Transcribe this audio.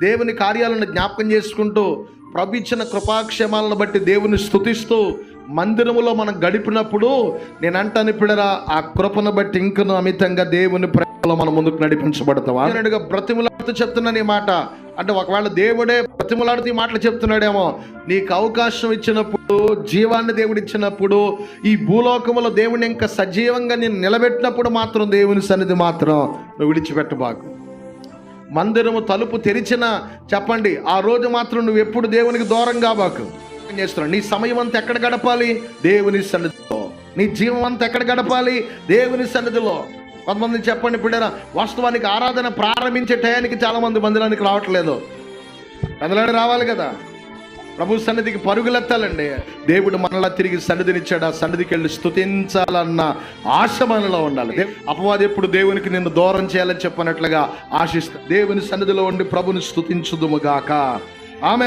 దేవుని కార్యాలను జ్ఞాపకం చేసుకుంటూ ప్రభు ఇచ్చిన కృపాక్షేమాలను బట్టి దేవుని స్తుతిస్తూ మందిరములో మనం గడిపినప్పుడు నేను అంటాను ఇప్పుడరా ఆ కృపను బట్టి ఇంకను అమితంగా దేవుని ప్రేమలో మనం ముందుకు నడిపించబడతాం నేనుగా బ్రతిములాడుతూ చెప్తున్నాను ఈ మాట. అంటే ఒకవేళ దేవుడే బ్రతిములాడుతూ ఈ మాటలు చెప్తున్నాడేమో నీకు అవకాశం ఇచ్చినప్పుడు జీవాన్ని దేవుడు ఇచ్చినప్పుడు ఈ భూలోకములో దేవుని ఇంకా సజీవంగా నేను నిలబెట్టినప్పుడు మాత్రం దేవుని సన్నిధి మాత్రం నువ్వు విడిచిపెట్టబాకు. మందిరము తలుపు తెరిచిన చెప్పండి ఆ రోజు మాత్రం నువ్వు ఎప్పుడు దేవునికి దూరం కాబాకు చేస్తున్నావు? నీ సమయం అంతా ఎక్కడ గడపాలి? దేవుని సన్నిధిలో. నీ జీవం అంతా ఎక్కడ గడపాలి? దేవుని సన్నిధిలో. కొంతమంది చెప్పండి ఇప్పుడైనా వాస్తవానికి ఆరాధన ప్రారంభించే టయానికి చాలామంది మందిరానికి రావట్లేదు. పెద్దలాడు రావాలి కదా? ప్రభు సన్నిధికి పరుగులెత్తాలండి. దేవుడు మనలా తిరిగి సన్నిధినిచ్చాడు? ఆ సన్నిధికి వెళ్ళి స్తుతించాలన్న ఆశ మనలో ఉండాలి. అపవాది ఎప్పుడు దేవునికి నిన్ను దూరం చేయాలని చెప్పనట్లుగా ఆశిస్తా దేవుని సన్నిధిలో ఉండి ప్రభుని స్తుతించుదుముగాక ఆమె